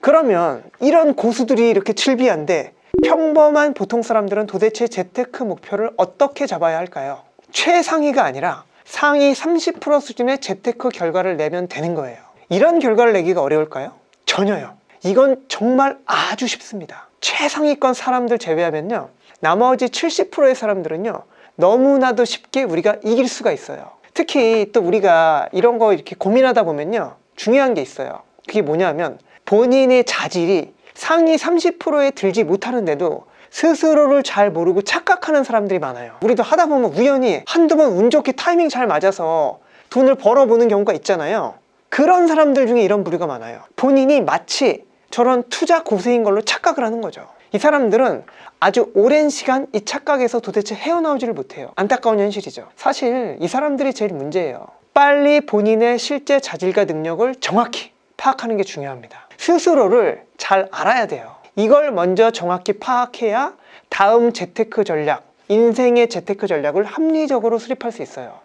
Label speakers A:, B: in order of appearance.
A: 그러면 이런 고수들이 이렇게 질비한데 평범한 보통 사람들은 도대체 재테크 목표를 어떻게 잡아야 할까요? 최상위가 아니라 상위 30% 수준의 재테크 결과를 내면 되는 거예요. 이런 결과를 내기가 어려울까요? 전혀요. 이건 정말 아주 쉽습니다. 최상위권 사람들 제외하면요. 나머지 70%의 사람들은요. 너무나도 쉽게 우리가 이길 수가 있어요. 특히 또 우리가 이런 거 이렇게 고민하다 보면요. 중요한 게 있어요. 그게 뭐냐면 본인의 자질이 상위 30%에 들지 못하는데도 스스로를 잘 모르고 착각하는 사람들이 많아요. 우리도 하다 보면 우연히 한두 번 운 좋게 타이밍 잘 맞아서 돈을 벌어보는 경우가 있잖아요. 그런 사람들 중에 이런 부류가 많아요. 본인이 마치 저런 투자 고수인 걸로 착각을 하는 거죠. 이 사람들은 아주 오랜 시간 이 착각에서 도대체 헤어나오지를 못해요. 안타까운 현실이죠. 사실 이 사람들이 제일 문제예요. 빨리 본인의 실제 자질과 능력을 정확히 파악하는 게 중요합니다. 스스로를 잘 알아야 돼요. 이걸 먼저 정확히 파악해야 다음 재테크 전략, 인생의 재테크 전략을 합리적으로 수립할 수 있어요.